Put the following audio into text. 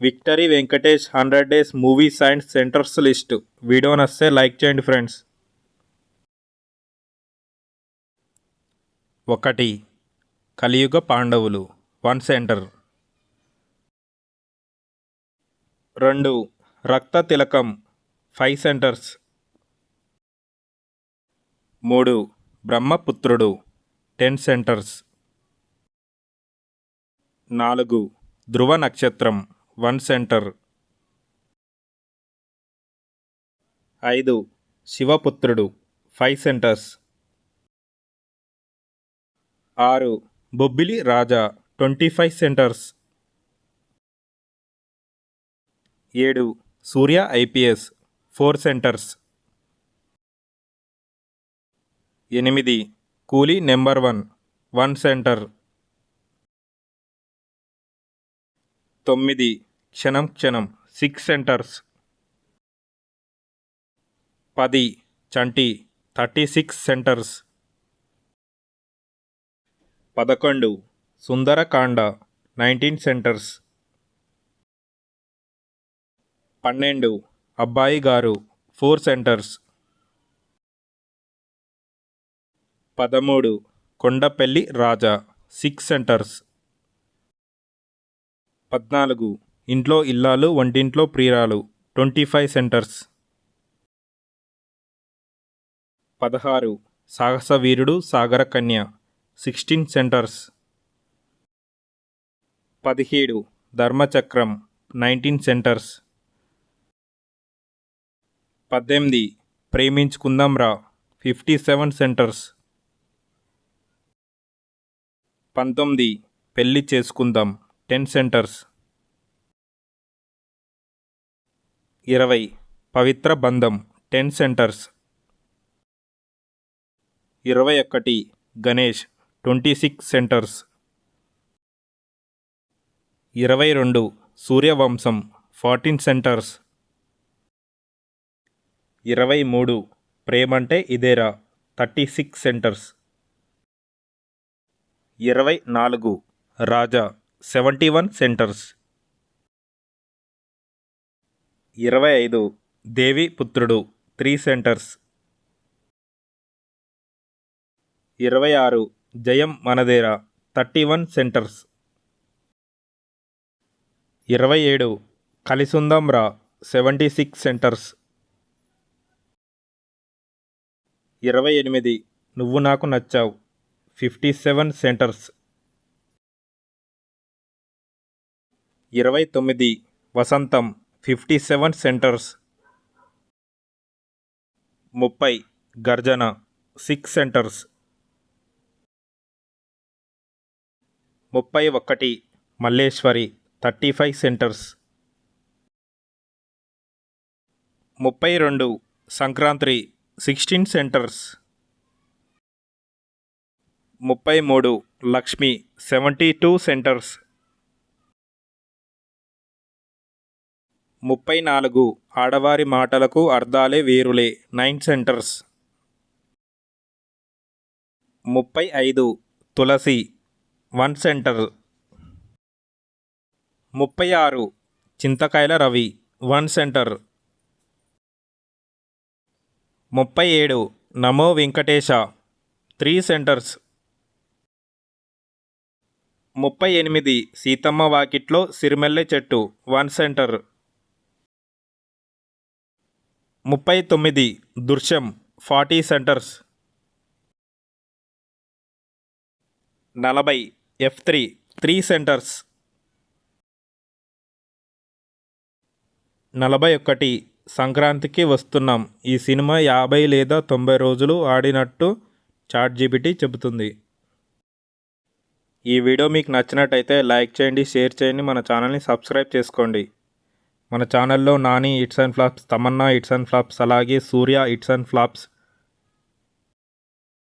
Victory Venkatesh hundred days movie science centres list. Video నస్తే like చేయండి friends. ఒకటి. కలియుగ పాండవులు. One centre. రెండు. రక్త తిలకం. Five centres. మూడు. బ్రహ్మపుత్రుడు. Ten centres. నాలుగు. ధ్రువ నక్షత్రం. One centre. ఐదు శివపుత్రుడు ఫైవ్ సెంటర్స్. ఆరు Bobbili Raja twenty five centres. ఏడు సూర్య ఐపీఎస్ ఫోర్ సెంటర్స్. ఎనిమిది కూలీ నెంబర్ వన్ వన్ సెంటర్. తొమ్మిది. క్షణం క్షణం. Six centres. పది. చంటి. Thirty six centres. పదకొండు. Sundarakanda nineteen centres. పన్నెండు. అబ్బాయి గారు. Four centres. పదమూడు. కొండపల్లి రాజా. Six centres. పద్నాలుగు. ఇంట్లో ఇల్లాలు వంటింట్లో ప్రియురాలు. Twenty five centres. పదహారు. సాహస వీరుడు సాగర కన్య. Sixteen centres. పదిహేడు. ధర్మచక్రం. Nineteen centres. పద్దెనిమిది. ప్రేమించుకుందాం రా. Fifty seven centres. పంతొమ్మిది. పెళ్ళి చేసుకుందాం. Ten centres. ఇరవై పవిత్ర బంధం టెన్ సెంటర్స్. ఇరవై ఒకటి గణేష్ ట్వంటీ సిక్స్ సెంటర్స్. ఇరవై రెండు సూర్యవంశం ఫార్టీన్ సెంటర్స్. ఇరవై మూడు ప్రేమంటే ఇదేరా థర్టీ సిక్స్ సెంటర్స్. ఇరవై నాలుగు రాజా సెవెంటీ వన్ సెంటర్స్. ఇరవై ఐదు. దేవి పుత్రుడు త్రీ సెంటర్స్. ఇరవై ఆరు. జయం మనదేరా థర్టీ వన్ సెంటర్స్. ఇరవై ఏడు. కలిసుందాం రా సెవెంటీ సిక్స్ సెంటర్స్. ఇరవై ఎనిమిది. నువ్వు నాకు నచ్చావు ఫిఫ్టీ సెవెన్ సెంటర్స్. ఇరవై తొమ్మిది వసంతం ఫిఫ్టీ సెవెన్ సెంటర్స్. ముప్పై గర్జన సిక్స్ సెంటర్స్. ముప్పై ఒకటి మల్లేశ్వరి థర్టీ ఫైవ్ సెంటర్స్. ముప్పై రెండు సంక్రాంతి సిక్స్టీన్ సెంటర్స్. ముప్పై మూడు లక్ష్మి సెవెంటీ టూ సెంటర్స్. ముప్పై నాలుగు ఆడవారి మాటలకు అర్థాలే వేరులే. Nine centres. ముప్పై ఐదు తులసి. One centre. ముప్పై ఆరు చింతకాయల రవి. One centre. ముప్పై ఏడు నమో వెంకటేశ. Three centres. ముప్పై ఎనిమిది సీతమ్మ వాకిట్లో సిరిమెల్లె చెట్టు. One centre. ముప్పై తొమ్మిది దృశ్యం ఫార్టీ సెంటర్స్. నలభై ఎఫ్ త్రీ త్రీ సెంటర్స్. నలభై ఒకటి సంక్రాంతికి వస్తున్నాం. ఈ సినిమా యాభై లేదా తొంభై రోజులు ఆడినట్టు చాట్ జీబీటీ చెబుతుంది. ఈ వీడియో మీకు నచ్చినట్టయితే లైక్ చేయండి షేర్ చేయండి మన ఛానల్ని సబ్స్క్రైబ్ చేసుకోండి. మన ఛానల్లో Nani hits and flops Tamannaah hits and flops అలాగే సూర్య ఇట్స్ అండ్ ఫ్లాప్స్